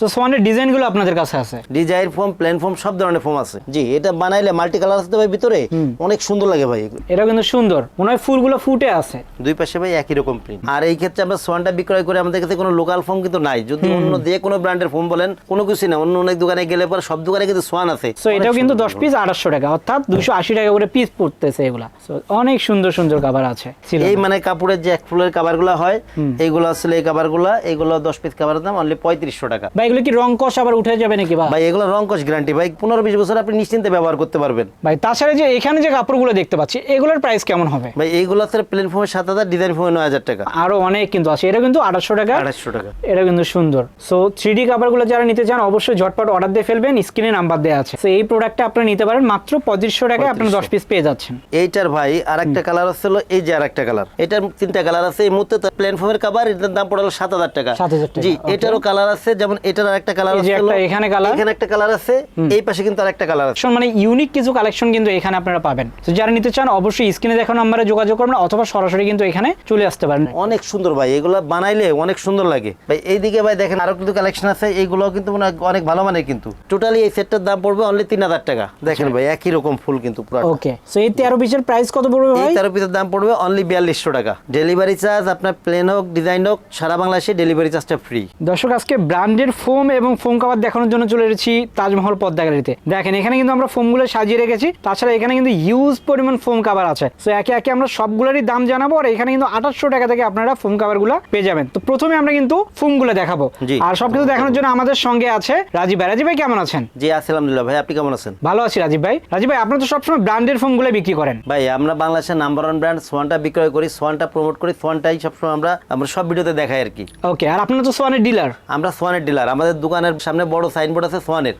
So সোয়ানের ডিজাইনগুলো আপনাদের কাছে আছে? ডিজাইন ফোম প্লেন ফোম সব ধরনের ফোম আছে। জি। এটা বানাইলে মাল্টি কালার আছে ভাই ভিতরে? অনেক সুন্দর লাগে ভাই। এটা কিন্তু সুন্দর। মনে হয় ফুলগুলো ফুটে আছে। দুই পাশে ভাই একই রকম প্রিন্ট আর এই ক্ষেত্রে আমরা সোয়ানটা বিক্রয় করে আমাদের কাছে কোনো লোকাল ফোম কিন্তু নাই। যদি অন্য যে কোনো ব্র্যান্ডের ফোম বলেন কোনো কিছু না। অন্য অনেক দোকানে গেলে পর সব দোকানে কিন্তু সোয়ান আছে। সো এটাও কিন্তু সুন্দর দশ পিস আঠাশশো টাকা। অর্থাৎ দুশো আশি টাকা করে পিস পড়তেছে এগুলা। So, অনেক সুন্দর সুন্দর কাবার আছে। এই মানে কাপড়ের যে এক ফুলের কাভারগুলো হয় এইগুলো আসলে এই কাভারগুলো এইগুলো দশ পিস কাভারের দাম অনলি পঁয়ত্রিশশো টাকা। বা এগুলো কি রং কষ আবার উঠে যাবে নাকি ভাই? এগুলো রংকশ গ্যারান্টি ভাই পনেরো বিশ বছর আপনি নিশ্চিন্তে ব্যবহার করতে পারবেন। ভাই তাছাড়া যে এখানে যে কাপড়গুলো দেখতে পাচ্ছি এগুলোর প্রাইস কেমন হবে? ভাই এইগুলো আছে প্লেন ফোমের সাত হাজার ডিজাইন ফোমে নয় হাজার টাকা। আরও অনেক কিন্তু আছে। এটা কিন্তু আঠাশশো টাকা। আড়াইশো টাকা। এটা কিন্তু সুন্দর। সো থ্রি ডি কাভারগুলো যারা নিতে চান অবশ্যই ঝটপট অর্ডার দিয়ে ফেলবেন। স্ক্রিনে নাম্বার দেওয়া আছে। তো এই প্রোডাক্টটা আপনারা নিতে পারেন মাত্র পঁচিশশো টাকায় আপনারা দশ পিস পেয়ে যাচ্ছেন। এইটার ভাই আর একটা কালার আছে এই যে আর একটা কালার এটার তিনটা কালার আছে। এই মুহূর্তে প্লেন ফোমের কাভার এটার দাম পড়ল সাত হাজার টাকা। 7,000 টাকা, জি এটারও কালার আছে। যেমন এটার আর একটা কালার আছে একটা এখানে colour। এখানে একটা কালার আছে এই পাশে কিন্তু আর একটা কালার আছে মানে ইউনিক কিছু কালেকশন কিন্তু এখানে আপনারা পাবেন। তো যারা নিতে চান অবশ্যই স্ক্রিনে নাম্বারে যোগাযোগ করবেন অথবা সরাসরি কিন্তু এখানে চলে আসতে পারেন অনেক সুন্দর ভাই এগুলো বানাইলে অনেক সুন্দর লাগে। ভাই এইদিকে ভাই দেখেন আরও কিন্তু কালেকশন আছে এইগুলো কিন্তু মনে অনেক ভালো মানের কিন্তু। টোটালি এই সেটটার দাম পড়বে অনলি তিন হাজার টাকা। দেখেন ভাই একই রকম ফুল কিন্তু পুরো ওকে সো এই তেরো পিসের প্রাইস কত পড়বে ভাই? তেরো পিসের দাম পড়বে অনলি বিয়াল্লিশশো টাকা। ডেলিভারি চার্জ আপনার প্লেন হোক ডিজাইন হোক সারা বাংলাদেশে ডেলিভারি চার্জটা ফ্রি দর্শক আজকে ব্র্যান্ডের ফোম এবং ফোম কাভার দেখানোর জন্য চলে এসেছি তাজমহল পদ্মা গ্যালারিতে। দেখেন এখানে কিন্তু আমরা ফোমগুলো সাজিয়ে রেখেছি। তাছাড়া এখানে কিন্তু ইউজ পরিমাণ ফোম কাভার আছে। সো একে একে আমরা সবগুলোরই দাম জানাব আর এখানে কিন্তু আঠাশশো টাকা থেকে আপনারা ফোম কাভারগুলো পেয়ে যাবেন। তো প্রথমে আমরা কিন্তু ফোমগুলো দেখাবো। আর সবকিছু দেখানোর জন্য আমাদের সঙ্গে আছে রাজীব ভাই। রাজীব ভাই কেমন আছেন? জি আলহামদুলিল্লাহ ভাই। আপনি কেমন আছেন? ভালো আছি রাজীব ভাই। রাজীব ভাই আপনার তো সবসময় ব্র্যান্ডের ফোমগুলো বিক্রি করেন। ভাই আমরা বাংলাদেশের নাম্বার ওয়ান ব্র্যান্ড সোয়ানটা বিক্রয় করি সোয়ানটা প্রমোট করি সোয়ানটাই সবসময় আমরা আমরা সব ভিডিওতে দেখাই আর কি। ওকে আর আপনার তো সোয়ানের ডিলার আমরা সোয়ানের ডিলার আমাদের দোকানের সামনে বড় সাইনবোর্ড আছে সোয়ানের।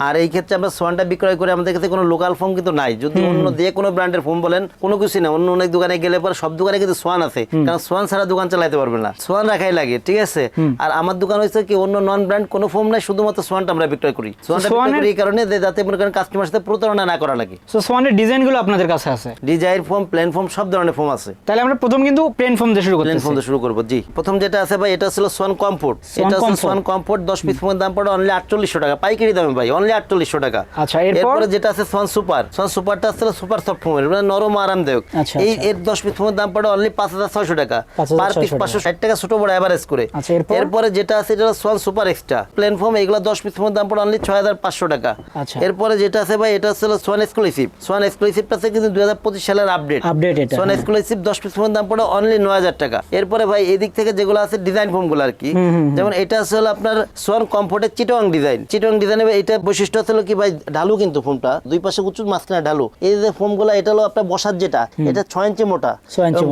আর এই ক্ষেত্রে আমরা সোয়ানটা বিক্রয় করে আমাদের কাছে কোনো লোকাল ফোম কিন্তু নাই। যদি অন্য যে কোনো ব্র্যান্ডের ফোম বলেন কোনো কিছু না অন্য অনেক দোকানে গেলে পর সব দোকানে কিন্তু সোয়ান আছে। কারণ সোয়ান ছাড়া দোকান চালাতে পারবে না। সোয়ান রাখাই লাগে ঠিক আছে? আর আমার দোকান হচ্ছে কি অন্য নন ব্র্যান্ড কোনো ফোম নাই শুধুমাত্র সোয়ানটা আমরা বিক্রয় করি। সোয়ানটা বিক্রয় সোয়ানের- করি এই কারণে যে যাতে মনে করেন কাস্টমার সাথে প্রতারণা না করা লাগে। সো সোয়ানের ডিজাইনগুলো আপনাদের কাছে আছে? ডিজাইন ফোম প্লেন ফোম সব ধরনের ফোম আছে। তাহলে আমরা প্রথম কিন্তু প্লেন ফোম দিয়ে শুরু প্লেন করতেছি। ফোম দিয়ে শুরু করব জি। প্রথম যেটা আছে ভাই এটা ছিল সোয়ান কমফোর্ট এটা হচ্ছে সোয়ান কমফোর্ট দশ পিস ফোনের দাম পড়ে অনলি আটচল্লিশশো টাকা। পাইকারি দামে ভাই অনলি আটচল্লিশশো টাকা। আচ্ছা, এরপরে? যেটা আছে সোয়ান সুপার সোয়ান সুপারটা আসলে সুপার সফট ফোমের মানে নরম আরামদায়ক। আচ্ছা, এই আচ্ছা। এর দশ পিস ফোনের দাম পড়ে অনলি পাঁচ হাজার ছয়শো টাকা। পার পিস পাঁচশো ষাট টাকা। ছোট বড় অ্যাভারেজ করে। আচ্ছা, এরপরে? যেটা আছে এটা Swan super extra plain foam এগুলো দশ পিস ফোনের দাম পড়ে অনলি ছয় হাজার পাঁচশো টাকা। এরপরে যেটা আছে ভাই এটা হচ্ছে সোয়ান এক্সক্লুসিভ সোয়ান এক্সক্লুসিভটা আছে কিন্তু দুই হাজার পঁচিশ সালের আপডেট আপডেট সোয়ান। এক্সক্লুসিভ দশ পিস ফোনের দাম পড়ে অনলি নয় হাজার টাকা। এরপরে ভাই এদিক থেকে যেগুলো আছে ডিজাইন ফোমগুলো আর কি। যেমন এটা হলো আপনার সোয়ান কমফোর্টের চিটং ডিজাইন। চিটং ডিজাইনের এটা বৈশিষ্ট্য হলো কি ভাই ঢালু কিন্তু ফোমটা দুই পাশে উঁচু মাঝখানে ঢালু। এই যে ফোমগুলো এটা হলো আপনার বসার যেটা এটা ছয় ইঞ্চি মোটা।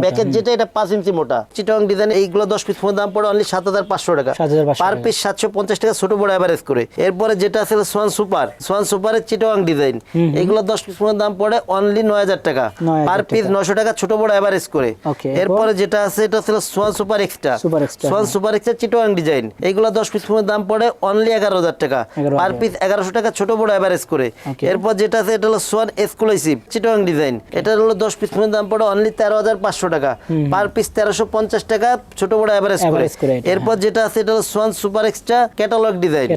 ব্যাকের যেটা এটা পাঁচ ইঞ্চি মোটা। চিটং ডিজাইন এইগুলো দশ পিস ফোনের দাম পড়ে অনলি সাত হাজার পাঁচশো টাকা। পার পিস সাতশো পঞ্চাশ টাকা ছোট বড় অ্যাভারেজ করে। এরপরে যেটা আছে সোয়ান সুপার। সোয়ান সুপারের চিটং ডিজাইন। এগুলো দশ পিস ফোনের দাম পড়ে অনলি নয় হাজার টাকা। Per piece. নশো টাকা ছোট বড় অ্যাভারেজ করে। এরপরে? যেটা আছে এটা ছিল Swan super extra Swan. Super extra চিটোয়াং design. এইগুলো দশ পিস ফোনের দাম পড়ে অনলি এগারো হাজার টাকা। পার পিস এগারোশো টাকা ছোট বড় অ্যাভারেজ করে। এরপর যেটা আছে এটা হলো সোয়ান এক্সক্লুসিভ চিটোয়াং ডিজাইন এটা হলো দশ পিস ফোনের দাম পড়ে অনলি তেরো হাজার পাঁচশো টাকা। পার পিস তেরোশো পঞ্চাশ টাকা ছোট বড় অ্যাভারেজ করে। এরপর যেটা আছে এটা হলো Swan super extra catalogue design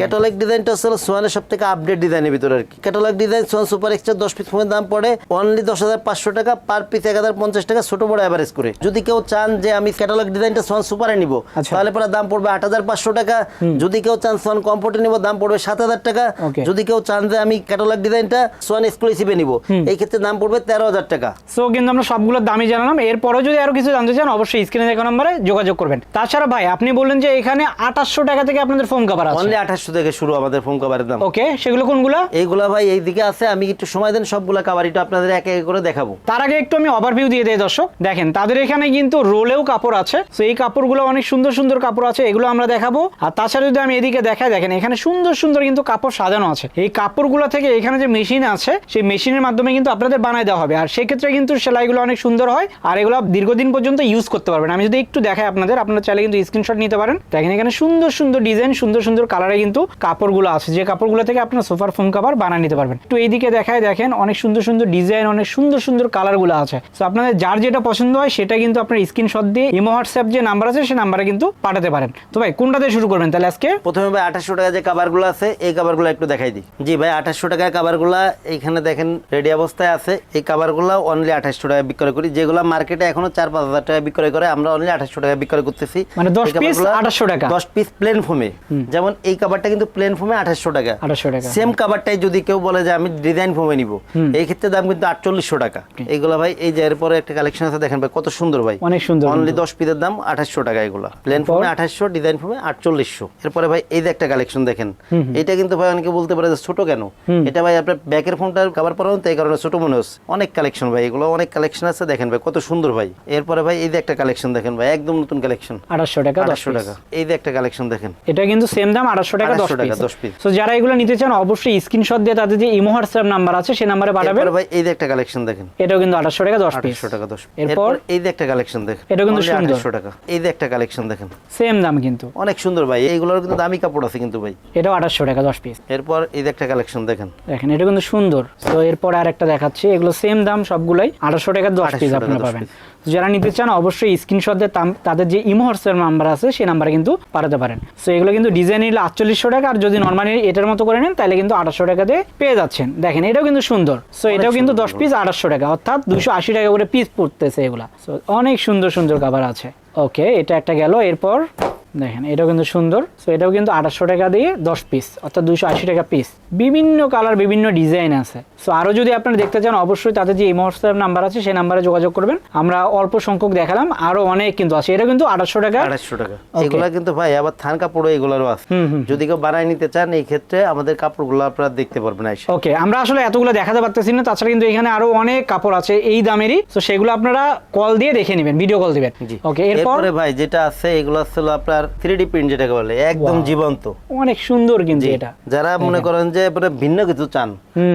catalogue ডিজাইনটা হচ্ছে সোয়ানের সব থেকে আপডেট ডিজাইনের ভিতরে আর কি। Catalogue design Swan super extra দশ পিস ফোনের দাম পড়ে অনলি দশ হাজার পাঁচশো টাকা পার পিস এক হাজার পঞ্চাশ টাকা ছোট বড় অ্যাভারেজ করে। যদি কেউ চান যে আমি ক্যাটালগ ডিজাইনটা সোয়ান সুপারে নিব। তাহলে পরে দাম পড়বে আট হাজার পাঁচশো টাকা যদি কেউ চান সোয়ান কম্পোর্টে নিব দাম পড়বে সাত হাজার টাকা যদি কেউ চান যে আমি ক্যাটালগ ডিজাইনটা সোয়ান এক্সক্লুসিভে নিব এই ক্ষেত্রে দাম পড়বে তেরো হাজার টাকা। সো কিন্তু আমরা সবগুলোর দামই জানালাম। এরপরেও যদি আরও কিছু জানতে চান অবশ্যই স্ক্রিনে দেখা নম্বরে যোগাযোগ করবেন। তাছাড়া ভাই আপনি বললেন যে এখানে আঠাশশো টাকা থেকে আপনাদের ফোন কাভার আছে। অনলি আঠাশশো থেকে শুরু আমাদের ফোন কভারের দাম। ওকে সেগুলো কোনগুলো? এইগুলা ভাই এইদিকে আছে আমি একটু সময় দেন সবগুলা কাভারিটা আপনাদের একে একে করে দেখাবো। তার আগে একটু আমি ওভারভিউ দিয়ে দেই দর্শক। দেখেন তাদের এখানে কিন্তু রোলেও কাপড় আছে। তো এই কাপড়গুলো অনেক সুন্দর সুন্দর কাপড় আছে এগুলো আমরা দেখাবো। আর তাছাড়া যদি আমি এদিকে দেখাই, দেখেন এখানে সুন্দর সুন্দর কিন্তু কাপড় সাজানো আছে। এই কাপড়গুলো থেকে এখানে যে মেশিন আছে, সেই মেশিনের মাধ্যমে কিন্তু আপনাদের বানায় দেওয়া হবে। আর সেক্ষেত্রে কিন্তু সেলাইগুলো অনেক সুন্দর হয় আর এগুলো দীর্ঘদিন পর্যন্ত ইউজ করতে পারবেন। আমি যদি একটু দেখাই আপনাদের, আপনারা চাইলে কিন্তু স্ক্রিনশট নিতে পারেন। দেখেন এখানে সুন্দর সুন্দর ডিজাইন সুন্দর সুন্দর কালারে কিন্তু কাপড়গুলো আছে। যে কাপড়গুলো থেকে আপনার সোফার ফোম কাভার বানিয়ে নিতে পারবেন। তো এইদিকে দেখায় দেখেন অনেক সুন্দর সুন্দর ডিজাইন অনেক সুন্দর সুন্দর কালারগুলো আছে। তো আপনাদের যার যেটা পছন্দ হয়, সেটা কিন্তু আপনার স্ক্রিনশট দিয়ে ইমো হোয়াটসঅ্যাপ যে নাম্বার আছে সেই নাম্বারে কিন্তু পাঠাতে পারেন। তো ভাই কোনটাতে শুরু করবেন? তাহলে তাহলে আজকে প্রথমে ভাই আঠাশশো টাকা যে কাভারগুলো আছে এই কাভারগুলো একটু দেখাই দিই। জি ভাই আঠাশশো টাকার কাভারগুলো এইখানে দেখেন রেডি অবস্থায় আছে। এই কাভারগুলো অনলি আঠাশশো টাকা বিক্রয় করি। যেগুলো মার্কেটে এখনও চার পাঁচ হাজার টাকা বিক্রয় করে আমরা অনলি আঠাশশো টাকা বিক্রয় করতেছি। মানে 10 piece 2800 টাকা। দশ পিস প্লেন ফোমে যেমন এই কাভারটা কিন্তু প্লেন ফোমে আঠাশশো টাকা। 2800 টাকা। সেম কাভারটাই যদি কেউ বলে যে আমি ডিজাইন ফোমে নিব। এই ক্ষেত্রে দাম কিন্তু আটচল্লিশশো টাকা। এইগুলো ভাই এই যে এরপরে একটা কালেকশন আছে দেখেন ভাই কত সুন্দর ভাই। অনেক সুন্দর অনলি দশ পিসের দাম আঠাশশো টাকা এগুলো। প্লেন ফোমে আঠাশশো ডিজাইন ফোমে আটচল্লিশশো। এরপরে ভাই এই যে একটা কালেকশন দেখেন। এটা কিন্তু ভাই অনেকে বলতে পারে যে ছোট কেন? এটা ভাই আপনার ব্যাকের ফোনটার কাভার পরানো তো এই কারণে ছোট মনে হচ্ছে। অনেক কালেকশন ভাই এগুলো অনেক কালেকশন আছে দেখেন ভাই কত সুন্দর ভাই। এরপরে ভাই এই যে একটা কালেকশন দেখেন ভাই একদম নতুন কালেকশন আঠাশশো টাকা দশ আঠাশশো টাকা। এই যে একটা কালেকশন দেখেন। এটা কিন্তু সেম দাম আঠাশশো টাকা দশ টাকা, 10 piece। তো যারা এগুলো নিতে চান অবশ্যই স্ক্রিনশট দিয়ে তাদের যে ইমো হোয়াটসঅ্যাপ নাম্বার আছে সেই নাম্বারে পাঠাবেন। ভাই এই যে একটা কালেকশন দেখেন। এটাও কিন্তু আঠাশশো টাকা দশ পিস টাকা দশ এরপর? এই যে একটা কালেকশন দেখেন। এটা কিন্তু সুন্দর। টাকা। এই যে একটা কালেকশন দেখেন। সেম দাম কিন্তু। অনেক সুন্দর ভাই এইগুলোর কিন্তু দামি কাপড় আছে কিন্তু ভাই। এটাও আঠাশশো টাকা দশ পিস এরপর এই একটা কালেকশন দেখেন। দেখেন এটা কিন্তু সুন্দর। তো এরপর আর একটা দেখাচ্ছি এগুলো সেম দাম সবগুলাই আঠাশশো টাকা দশ 2800 পিস আপনারা পাবেন। যারা নিতে চান অবশ্যই স্ক্রিনশট দিয়ে তাদের যে ইমো হোয়াটসঅ্যাপ নাম্বার আছে সেই নাম্বারে কিন্তু পাঠাতে পারেন। সো এগুলো কিন্তু ডিজাইন নিলে আটচল্লিশশো টাকা আর যদি নর্মালি এটার মতো করে নেন তাহলে কিন্তু আঠাশশো টাকা দিয়ে পেয়ে যাচ্ছেন। দেখেন এটাও কিন্তু সুন্দর। সো এটাও কিন্তু দশ পিস আঠাশশো টাকা অর্থাৎ দুশো আশি টাকা করে পিস পড়তেছে এগুলা। সো অনেক সুন্দর সুন্দর কাভার আছে। ওকে এটা একটা গেল এরপর দেখেন এটাও কিন্তু সুন্দর। সো এটাও কিন্তু আঠাশশো টাকা দিয়ে দশ পিস অর্থাৎ দুশো আশি টাকা পিস বিভিন্ন কালার বিভিন্ন ডিজাইন আছে। সো আরও যদি আপনারা দেখতে চান অবশ্যই তাদের যে হোয়াটসঅ্যাপ নাম্বার আছে সেই নাম্বারে যোগাযোগ করবেন। আমরা অল্প সংখ্যক দেখালাম আরও অনেক কিন্তু আছে। এটা কিন্তু আঠাশশো টাকা। আঠাশশো টাকা। এগুলা কিন্তু ভাই আবার থান কাপড় এগুলোরও আছে। যদি কেউ বানায় নিতে চান এই ক্ষেত্রে আমাদের কাপড়গুলো আপনারা দেখতে পারবেন ওকে আমরা আসলে এতগুলো দেখাতে পারতেছি না তাছাড়া কিন্তু এখানে আরও অনেক কাপড় আছে এই দামেরই। তো সেগুলো আপনারা কল দিয়ে দেখে নেবেন ভিডিও কল দিবেন। ওকে এরপর এরপরে ভাই যেটা আছে এগুলো হলো আপনার থ্রি ডি প্রিন্ট যেটাকে বলে একদম জীবন্ত। অনেক সুন্দর কিন্তু এটা। যারা মনে করেন যে এবারে ভিন্ন কিছু চান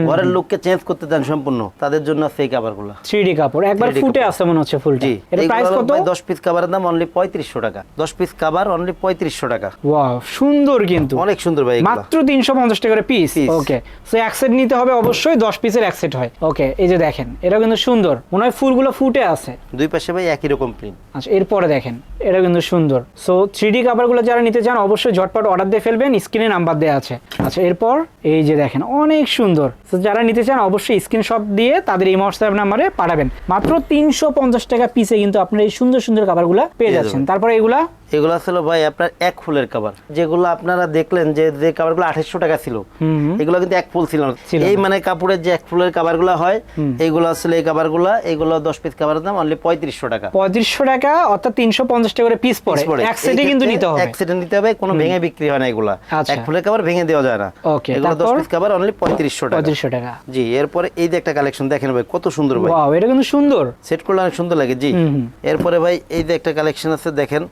ঘরের লোককে চেঞ্জ করতে চান সম্পূর্ণ তাদের জন্য আছে এই কাপড়গুলো থ্রি ডি কাপড়। একবার ফুটে আছে মনে হচ্ছে ফুলটা। জি এটা প্রাইস কত? দশ পিস কাভারের দাম অনলি পঁয়ত্রিশশো টাকা। দশ পিস কাভার অনলি পঁয়ত্রিশশো টাকা। ওয়াও সুন্দর কিন্তু। অনেক সুন্দর ভাই মাত্র তিনশো পঞ্চাশ টাকা করে পিস। ওকে সো এক সেট নিতে হবে অবশ্যই দশ পিসের এক সেট হয়। ওকে এই যে দেখেন এটা কিন্তু সুন্দর। মনে হয় ফুলগুলো ফুটে আছে। দুই পাশে ভাই একই রকম প্রিন্ট আচ্ছা এরপরে দেখেন এটা কিন্তু সুন্দর। সো থ্রি ডি কাভারগুলো যারা নিতে চান অবশ্যই ঝটপট অর্ডার দিয়ে ফেলবেন স্ক্রিনে নাম্বার দেওয়া আছে। আচ্ছা এরপর এই যে দেখেন অনেক সুন্দর। তো যারা নিতে চান অবশ্যই স্ক্রিনশট দিয়ে তাদের এই হোয়াটসঅ্যাপ নাম্বারে পাঠাবেন। মাত্র তিনশো পঞ্চাশ টাকা পিসে কিন্তু আপনার এই সুন্দর সুন্দর কাভারগুলো পেয়ে যাচ্ছেন। তারপরে এগুলা? এগুলো ছিল ভাই আপনার এক ফুলের কাবার যেগুলো আপনারা দেখলেন যে যে কাবারগুলো আঠাশশো টাকা ছিল এগুলো কিন্তু এক ফুল ছিল এই মানে কাপড়ের যে এক ফুলের কাবারগুলো হয় এইগুলো আসলে এই কাবারগুলো এইগুলো দশ পিস কাবারের দাম অনলি পঁয়ত্রিশশো টাকা। পঁয়ত্রিশশো টাকা অর্থাৎ তিনশো পঞ্চাশ টাকা করে পিস পড়ে। এক সেটে কিন্তু নিতে হবে। এক সেটে নিতে হবে কোনো ভেঙে বিক্রি হয় না এগুলা। আচ্ছা। এক ফুলের ভেঙে দেওয়া যায় না। Okay, এগুলো দশ? পিস অনলি পঁয়ত্রিশশো টাকা। পঁয়ত্রিশশো টাকা। জি এরপরে এই যে একটা কালেকশন দেখেন ভাই কত সুন্দর ভাই। ওয়াও এটা কিন্তু সুন্দর। সেট করলে অনেক সুন্দর লাগে জি। এরপরে ভাই এই যে একটা কালেকশন আছে দেখেন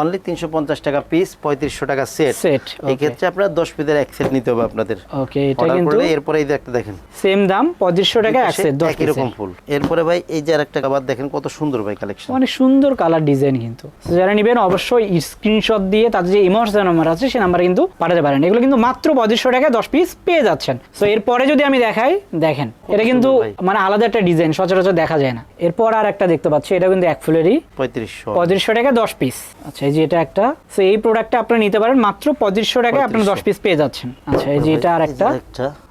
অনলি তিনশো পঞ্চাশ টাকা পিস পঁয়ত্রিশশো টাকা সেট Set, এই ক্ষেত্রে আপনার দশ পিসের এক সেট নিতে হবে আপনাদের। ওকে এটা কিন্তু এরপরে এই যে একটা দেখেন। সেম দাম পঁয়ত্রিশশো টাকা এক সেট দশ একই রকম ফুল। এরপরে ভাই এই যে আরেকটা কাবার দেখেন কত সুন্দর ভাই কালেকশন অনেক সুন্দর কালার ডিজাইন কিন্তু। যারা নেবেন অবশ্যই স্ক্রিনশট দিয়ে তাদের যে ইমোশন নাম্বার আছে সেই নাম্বারে কিন্তু পাঠাতে পারেন। এগুলো কিন্তু মাত্র পঁচিশশো টাকায় দশ পিস পেয়ে যাচ্ছেন। তো এরপরে যদি আমি দেখাই দেখেন এটা কিন্তু মানে আলাদা একটা ডিজাইন সচরাচর দেখা যায় না। এরপর আর একটা দেখতে পাচ্ছি এটা কিন্তু এক ফুলেরই। পঁয়ত্রিশশো। পঁয়ত্রিশশো টাকা দশ পিস আচ্ছা এই যে এটা একটা তো এই প্রোডাক্টটা আপনি নিতে পারেন মাত্র পঁয়ত্রিশশো টাকায় আপনি দশ পিস পেয়ে যাচ্ছেন। আচ্ছা এই যে এটা আর একটা।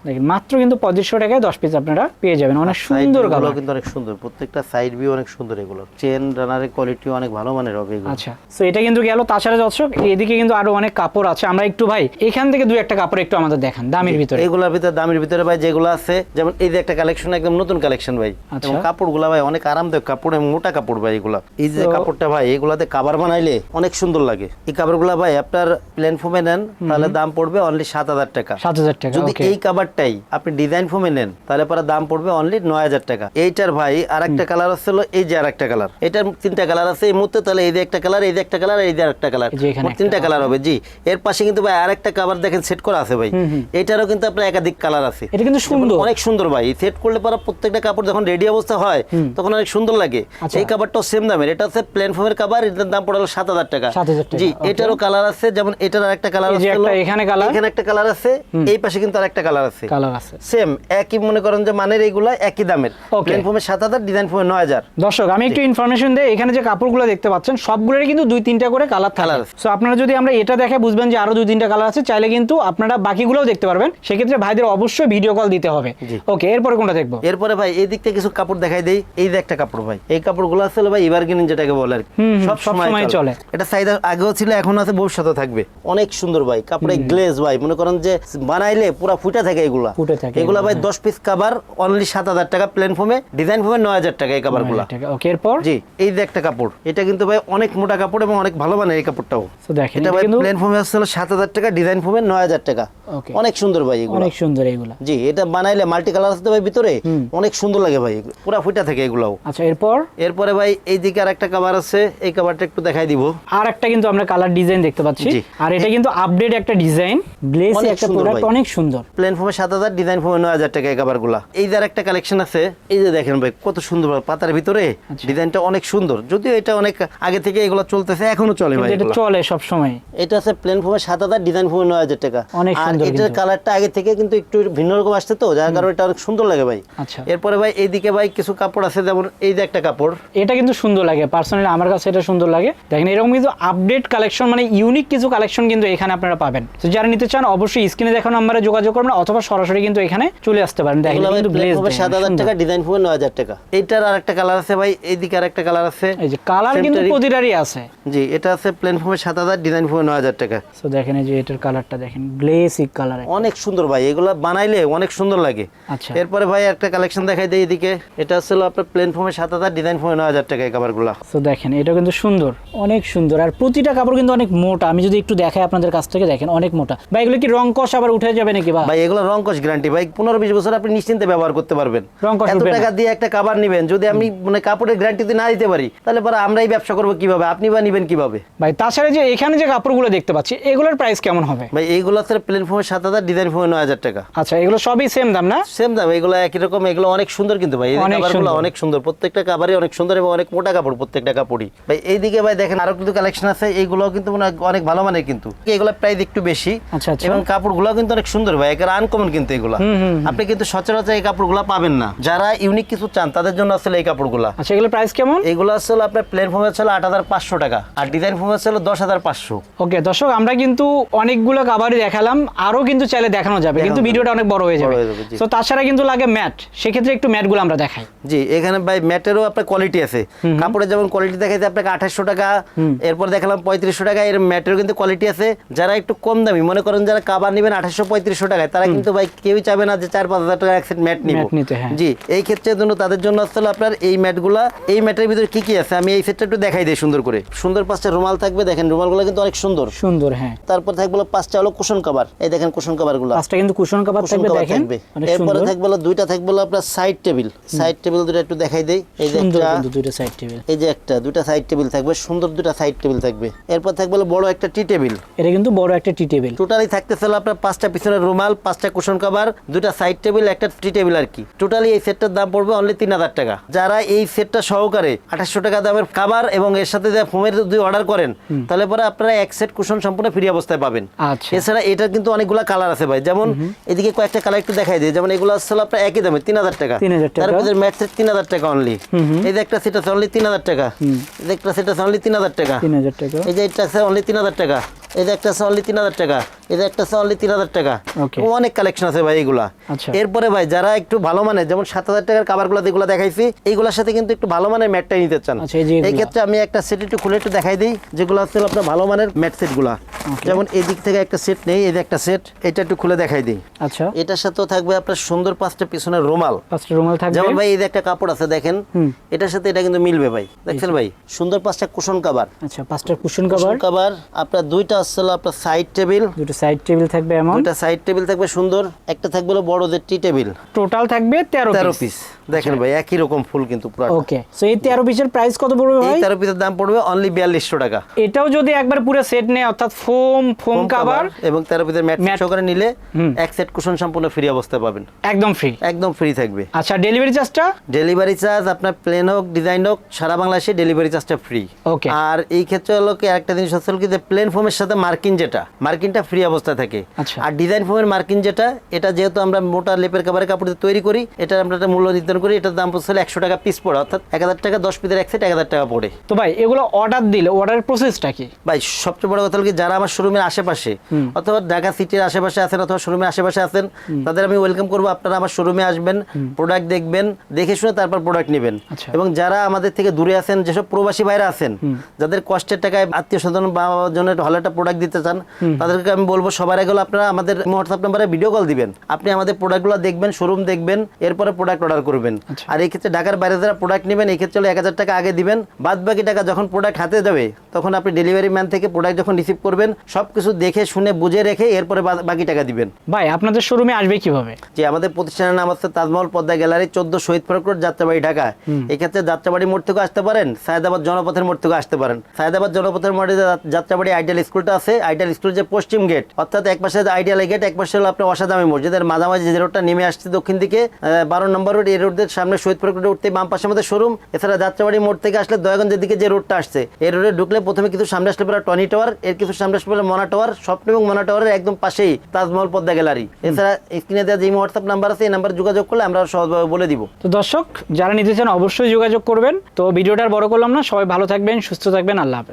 দেখেন মাত্র কিন্তু পঁয়ত্রিশশো টাকায় দশ পিস আপনারা পেয়ে যাবেন। অনেক সুন্দরগুলো কিন্তু অনেক সুন্দর। প্রত্যেকটা সাইড ভিউ অনেক সুন্দর এগুলো। চেন রানারের কোয়ালিটি অনেক ভালো মানের হবে আচ্ছা এটা কিন্তু গেল তাছাড়া দর্শক এদিকে কিন্তু আরও অনেক কাপড় আছে। আমরা একটু ভাই এখান থেকে দুই একটা কাপড় একটু আমাদের দেখান দামের ভিতরে। এগুলোর ভিতরে দামের ভিতরে ভাই যেগুলো আছে যেমন এই যে একটা কালেকশন একদম নতুন কালেকশন ভাই। আচ্ছা। এবং কাপড়গুলো ভাই অনেক আরামদায়ক কাপড় এবং মোটা কাপড় ভাই এগুলো। এই যে কাপড়টা ভাই এগুলাতে কাবার বানাইলে অনেক সুন্দর লাগে। এই কাপড়গুলো ভাই আপনার ফোমে নেন তাহলে দাম পড়বে অনলি সাত হাজার টাকা। সাত হাজার টাকা যদি এই কাবারটাই আপনি ডিজাইন ফোমে নেন তাহলে পরে দাম পড়বে অনলি নয় হাজার টাকা। এইটার ভাই আর একটা কালার আছে এই যে আর একটা কালার। এটার তিনটা কালার আছে এই মুহূর্তে তাহলে এই যে একটা কালার এই যে একটা কালার এই যে আরেকটা কালার। একটা, তিনটা কালার হবে জি। এর পাশে কিন্তু ভাই আরেকটা কাভার দেখেন সেট করা আছে ভাই। এটারও কিন্তু আপনার একাধিক কালার আছে। এটা কিন্তু সুন্দর। অনেক সুন্দর ভাই। সেট করলে পরে প্রত্যেকটা কাপড় যখন রেডি অবস্থা হয় তখন অনেক সুন্দর লাগে। আচ্ছা। এই কাপড়টাও সেম দামের। এটা হচ্ছে প্লেন ফোমের কাভার এটার দাম পড়ে সাত হাজার টাকা। জি এটারও কালার আছে যেমন এটার আরেকটা কালার আছে এখানে একটা কালার আছে এই পাশে কিন্তু আরেকটা কালার আছে। আছে। কালার আছে। সেম একই মনে করেন যে মানের এইগুলা একই দামের। প্লেন সাত হাজার ডিজাইন ফোমের নয় হাজার। দর্শক আমি একটু ইনফরমেশন দেই এখানে যে কাপড়গুলো দেখতে পাচ্ছেন সবগুলোরই কিন্তু দুই তিনটা করে কালার আছে। সো আপনারা যদি আমরা এটা দেখে বুঝবেন যে আরও দুই তিনটা কালার আছে চাইলে কিন্তু আপনারা বাকিগুলোও দেখতে পারবেন। সেক্ষেত্রে ভাইদের অবশ্যই ভিডিও কল দিতে হবে। ওকে এরপরে কোনটা দেখব? এরপরে ভাই এই দিক থেকে কিছু কাপড় দেখাই দেই। এই যে একটা কাপড় ভাই এই কাপড়গুলো আসলে ভাই যেটাকে বলে আর সব সময় চলে। চলে। এটা চাহিদা আগেও ছিল এখন আছে ভবিষ্যতে থাকবে। অনেক সুন্দর ভাই কাপড়ে গ্লেজ ভাই মনে করেন যে বানাইলে পুরা ফুটে থাকে এগুলা। ফুটে থাকে এগুলা ভাই এগুলো, দশ পিস কাবার অনলি সাত হাজার টাকা প্লেন ডিজাইন টাকা এই ওকে এরপর? জি এই যে একটা কাপড়। এটা কিন্তু ভাই অনেক মোটা কাপড় এবং অনেক ভালো মানের এই কাপড়টাও। তো দেখেন এটা ভাই প্লেন সাত হাজার টাকা ডিজাইন টাকা. অনেক সুন্দর ভাই এগুলো। অনেক সুন্দর জি এটা বানাইলে মাল্টি কালার আছে ভাই ভিতরে? অনেক সুন্দর লাগে ভাই পুরা ফুটা থাকে এগুলাও। আচ্ছা এরপর? এরপরে ভাই এই দিকে আর একটা কাভার আছে এই কাভারটা একটু দেখাই দিব। আর একটা কিন্তু আমরা কালার ডিজাইন দেখতে পাচ্ছি। আর এটা কিন্তু আপডেট একটা ডিজাইন গ্লেসি একটা সুন্দর প্রোডাক্ট অনেক সুন্দর। প্লেন ফোমে সাত হাজার ডিজাইন ফোমে নয় হাজার টাকা এই কাভারগুলা এই যে আর একটা কালেকশন আছে এই যে দেখেন ভাই কত সুন্দর পাতার ভিতরে আচ্ছা। ডিজাইনটা অনেক সুন্দর। যদিও এটা অনেক আগে থেকে এগুলো চলতেছে এখনও চলে ভাই এটা চলে সব সময় এটা আছে প্লেন ফোমে সাত হাজার ডিজাইন ফোমে নয় হাজার টাকা। অনেক সুন্দর এটার কালারটা আগে থেকে কিন্তু একটু ভিন্ন রকম আসছে তো যার কারণে এটা অনেক সুন্দর লাগে ভাই। আচ্ছা। এরপরে ভাই এইদিকে ভাই কিছু কাপড় আছে যেমন এই যে একটা কাপড়। এটা কিন্তু সুন্দর লাগে পার্সোনালি আমার কাছে এটা সুন্দর লাগে। দেখেন এরকম কিন্তু আপডেট কালেকশন মানে ইউনিক কিছু কালেকশন কিন্তু এখানে আপনারা পাবেন। তো যারা নিতে চান অবশ্যই স্ক্রিনে দেখানো নাম্বারে যোগাযোগ করবেন অথবা সরাসরি কিন্তু এখানে চলে আসতে পারেন। দেখেন কিন্তু দেয়া, সাত হাজার টাকা ডিজাইন ফোমে নয় হাজার টাকা। এইটার আর একটা কালার আছে ভাই এইদিকে আর একটা কালার আছে। এই যে কালার কিন্তু প্রতিটারই আছে। জি এটা আছে প্লেন ফোমে সাত হাজার ডিজাইন ফোমে নয় হাজার টাকা। তো দেখেন এই যে এটার কালারটা দেখেন গ্লেসি কালার অনেক সুন্দর ভাই এগুলো বানাইলে অনেক সুন্দর লাগে। আচ্ছা। এরপরে ভাই একটা কালেকশন দেখাই দিই এদিকে। এটা হচ্ছে আপনার প্লেন ফোমে সাত হাজার ডিজাইন ফোমে নয় হাজার টাকা এই তো দেখেন এটা কিন্তু সুন্দর অনেক সুন্দর। আর প্রতিটা কাপড় কিন্তু অনেক মোটা। আমি যদি একটু দেখাই আপনাদের কাছ থেকে দেখেন অনেক মোটা। ভাই এগুলো কি রং কষ আবার উঠে যাবে নাকি ভাই এগুলো রংকশ গ্যারান্টি ভাই পনেরো বিশ বছর আপনি নিশ্চিন্তে ব্যবহার করতে পারবেন। এত টাকা দিয়ে একটা কাবার নিবেন যদি আমি মানে কাপড়ের গ্যারান্টি না দিতে পারি তাহলে পরে আমরাই ব্যবসা করব কীভাবে? আপনি বা নিবেন কীভাবে? ভাই তাছাড়া যে এখানে যে কাপড়গুলো দেখতে পাচ্ছি এগুলোর প্রাইস কেমন হবে? ভাই এইগুলো আছে প্লেন ফোমে সাত হাজার ডিজাইন ফোমে নয় হাজার টাকা। আচ্ছা এগুলো সবই সেম দাম না? সেম দাম এগুলো একই রকম এগুলো অনেক সুন্দর কিন্তু ভাই। কাপড়গুলো সুন্দর। অনেক সুন্দর প্রত্যেকটা কাবারই অনেক সুন্দর এবং অনেক মোটা কাপড় প্রত্যেকটা কাপড়ই। ভাই এইদিকে ভাই দেখেন আরও কিন্তু কালেকশন আছে এইগুলো কিন্তু অনেক ভালো মানের কিন্তু। এগুলো প্রাইস একটু বেশি আচ্ছা, আচ্ছা। এবং কাপড়গুলো কিন্তু অনেক সুন্দর ভাই একেবারে আনকমন কিন্তু এগুলো। আপনি কিন্তু সচরাচর এই কাপড়গুলো পাবেন না। যারা ইউনিক কিছু চান তাদের জন্য আসলে এই কাপড়গুলো। আচ্ছা এগুলোর প্রাইস কেমন? এগুলো আসলে আপনার প্লেন ফর্মে ছিল আট হাজার পাঁচশো টাকা। আর ডিজাইন ফর্মে ছিল দশ হাজার পাঁচশো। ওকে দর্শক আমরা কিন্তু অনেকগুলো কাবারই দেখালাম। আরও কিন্তু চাইলে দেখানো যাবে কিন্তু ভিডিওটা অনেক বড় হয়ে যাবে। তো তাছাড়া কিন্তু লাগে ম্যাট। সেক্ষেত্রে একটু ম্যাটগুলো আমরা দেখাই। জি এখানে ভাই ম্যাটেরও আপনার কোয়ালিটি আছে। কাপড়ের যেমন কোয়ালিটি দেখাইছে আপনাকে আঠাশশো টাকা এরপর দেখালাম পঁয়ত্রিশশো টাকা এর ম্যাটেরও কিন্তু কোয়ালিটি আছে। যারা একটু কম দামি মনে করেন যারা কাবার নেবেন আঠাশশো পঁয়ত্রিশশো টাকায় তারা কিন্তু ভাই কেউই চাবে না যে চার পাঁচ হাজার টাকা এক সেট ম্যাট নিব। হ্যাঁ। জি এই ক্ষেত্রের জন্য তাদের জন্য আসলে আপনার এই ম্যাটগুলা এই ম্যাটের ভিতরে কি কি আছে? আমি এই সেটটা একটু দেখাই দিই সুন্দর করে। সুন্দর পাঁচটা রুমাল থাকবে দেখেন রুমালগুলো কিন্তু অনেক সুন্দর। সুন্দর হ্যাঁ। তারপর থাকবে পাঁচটা হলো কুশন কভার এই দেখেন কুশন কভারগুলো। পাঁচটা কিন্তু কুশন কাবার থাকবে দেখেন। এরপরে থাকবে হলো দুইটা থাকবে হলো আপনার সাইড টেবিল সাইড টেবিল দুটো একটু দেখাই দেই। এই যে একটা দুইটা সাইড টেবিল এই যে একটা দুটা সাইড টেবিল থাকবে সুন্দর দুটা সাইড টেবিল থাকবে। এরপর থাকবে বড় একটা টি টেবিল এটা কিন্তু বড় একটা টি টেবিল টোটালি থাকতেছে হলো আপনার পাঁচটা পিছনের রুমাল পাঁচটা কুশন কভার দুটা সাইড টেবিল একটা টি টেবিল আর কি। টোটালি এই সেটটার দাম পড়বে অনলি তিন হাজার টাকা। যারা এই সেটটা সহকারে আঠাশশো টাকা দামের খাবার এবং এর সাথে যে ফোমের যদি অর্ডার করেন তাহলে পরে আপনারা এক সেট কুশন সম্পূর্ণ ফ্রি অবস্থায় পাবেন। আচ্ছা। এছাড়া এটার কিন্তু অনেকগুলো কালার আছে ভাই। যেমন এদিকে কয়েকটা কালার একটু দেখাই দিই। যেমন এগুলো আসলে আপনার একই দামে তিন হাজার টাকা। 3000 টাকা। তারপরে ম্যাট সেট তিন হাজার টাকা অনলি এই যে একটা সেট আছে অনলি তিন হাজার টাকা। এই যে একটা সেট আছে অনলি তিন হাজার টাকা। তিন হাজার টাকা। এই যে এটা আছে অনলি তিন হাজার টাকা। এই যে একটা আছে অনলি তিন হাজার টাকা। এই একটা আছে অনলি তিন হাজার টাকা। অনেক কালেকশন আছে ভাই এগুলা। আচ্ছা। এরপরে ভাই যারা একটু ভালো মানের যেমন সাত হাজার টাকার কাবারগুলো যেগুলো দেখাইছি এইগুলোর সাথে কিন্তু একটু ভালো মানের ম্যাটটাই নিতে চান। আচ্ছা, এই ক্ষেত্রে আমি একটা সেট একটু খুলে একটু দেখাই দিই যেগুলো হচ্ছে আপনার ভালো মানের ম্যাট সেটগুলা যেমন এই দিক থেকে একটা সেট নেই এই একটা সেট এটা একটু খুলে দেখাই দিই। আচ্ছা। এটার সাথেও থাকবে আপনার সুন্দর পাঁচটা পিছনের রুমাল। পাঁচটা রুমাল থাকবে। যেমন ভাই এই যে একটা কাপড় আছে দেখেন এটার সাথে এটা কিন্তু মিলবে ভাই। দেখছেন ভাই? সুন্দর পাঁচটা কুশন কাবার আচ্ছা পাঁচটা কুশন কাভার কাবার আপনার দুইটা আসছিল আপনার সাইড টেবিল দুটো সাইড টেবিল থাকবে এমন। দুটো সাইড টেবিল থাকবে সুন্দর একটা থাকবে বড় বড়দের টি টেবিল টোটাল থাকবে তেরো তেরো পিস দেখেন ভাই একই রকম ফুল কিন্তু পুরো ওকে সো এই তেরো পিসের প্রাইস কত পড়বে ভাই এই ভাই? তেরো পিসের দাম পড়বে অনলি বিয়াল্লিশশো টাকা। এটাও যদি একবার পুরো সেট নেয় অর্থাৎ ফোম ফোম কাভার এবং তেরো পিসের ম্যাট সহকারে নিলে এক সেট কুশন সম্পূর্ণ ফ্রি অবস্থায় পাবেন। একদম ফ্রি একদম ফ্রি থাকবে। আচ্ছা ডেলিভারি চার্জটা ডেলিভারি চার্জ আপনার প্লেন হোক ডিজাইন হোক সারা বাংলাদেশে ডেলিভারি চার্জটা ফ্রি Okay. আর এই ক্ষেত্রে হলো কি একটা জিনিস হচ্ছে কি যে প্লেন ফোমের সাথে মার্কিন যেটা মার্কিনটা ফ্রি অবস্থায় থাকে। আচ্ছা। আর ডিজাইন ফোমের মার্কিন যেটা এটা যেহেতু আমরা মোটা লেপের কাপড়ের কাপড় তৈরি করি এটা আমরা একটা মূল্য নির্ধারণ করি এটার দাম পড়ছে একশো টাকা পিস পড়ে অর্থাৎ এক হাজার টাকা দশ পিসের এক সেট এক হাজার টাকা পড়ে। তো ভাই এগুলো অর্ডার দিলে অর্ডারের প্রসেসটা কি? ভাই সবচেয়ে বড় কথা হলো কি যারা আমার শোরুমের আশেপাশে অথবা ঢাকা সিটির আশেপাশে আছেন অথবা শোরুমের আশেপাশে আছেন তাদের আমি ওয়েলকাম করব। আপনারা আমার শোরুমে আসবেন প্রোডাক্ট দেখবেন দেখে শুনে তারপর প্রোডাক্ট নেবেন। আচ্ছা। এবং যারা আমাদের থেকে দূরে আছেন যেসব প্রবাসী ভাইরা আছেন যাদের কষ্টের টাকায় আত্মীয় স্বজন বা জন্য হলে একটা প্রোডাক্ট দিতে চান তাদেরকে আমি বলব সবার আগে আপনারা আমাদের হোয়াটসঅ্যাপ নাম্বারে ভিডিও কল দিবেন। আপনি আমাদের প্রোডাক্টগুলো দেখবেন শোরুম দেখবেন এরপরে প্রোডাক্ট অর্ডার করবেন। আচ্ছা। আর এই ক্ষেত্রে ঢাকার বাইরে যারা প্রোডাক্ট নেবেন এই ক্ষেত্রে এক হাজার টাকা আগে দিবেন। বাদ বাকি টাকা যখন প্রোডাক্ট হাতে যাবে তখন আপনি ডেলিভারি ম্যান থেকে প্রোডাক্ট যখন রিসিভ করবেন সব কিছু দেখে শুনে বুঝে রেখে এরপরে বাকি টাকা দিবেন। ভাই আপনাদের শোরুমে আসবে কীভাবে? যে আমাদের প্রতিষ্ঠানের নাম হচ্ছে তাজমহল পদ্মা গ্যালারি চোদ্দ শহীদ ফারুক রোড যাত্রাবাড়ি ঢাকা। এক্ষেত্রে যাত্রাবাড়ি মোড় থেকে আসতে পারেন সায়দাবাদ জনপথের মোড় থেকে আসতে পারেন। সায়দাবাদ জনপথের মোড়ে যে যাত্রাবাড়ি আইডিয়াল স্কুলটা আছে আইডিয়াল স্কুল যে পশ্চিম গেট অর্থাৎ এক পাশে আইডিয়াল গেট এক পাশে হলো আপনার অসাদামি মসজিদের মাঝামাঝি যে রোডটা নেমে আসছে দক্ষিণ দিকে বারো নম্বর রোড এই রোডের সামনে শহীদ ফারুক রোডে উঠতে বাম পাশে আমাদের শোরুম। এছাড়া যাত্রাবাড়ি মোড় থেকে আসলে দয়াগঞ্জের দিকে যে রোডটা আসছে, এই রোডে ঢুকলে প্রথমে কিছু সামনে আসলে পরে টনি টাওয়ার, এর কিছু সামনে আসলে পরে মনা টাওয়ার, স্বপ্ন এবং মনা টাওয়ারের একদম পাশেই তাজমহল পদ্মা গ্যালারি। এছাড়া স্ক্রিনে দেওয়া যে হোয়াটসঅ্যাপ নাম্বার আছে, এই নাম্বারে যোগাযোগ করলে আমরা সহজভাবে বলে দিব। তো দর্শক, যারা নিতে চান অবশ্যই যোগাযোগ করবেন। তো ভিডিওটার বড় করলাম না, সবাই ভালো থাকবেন, সুস্থ থাকবেন, আল্লাহ হাফেজ।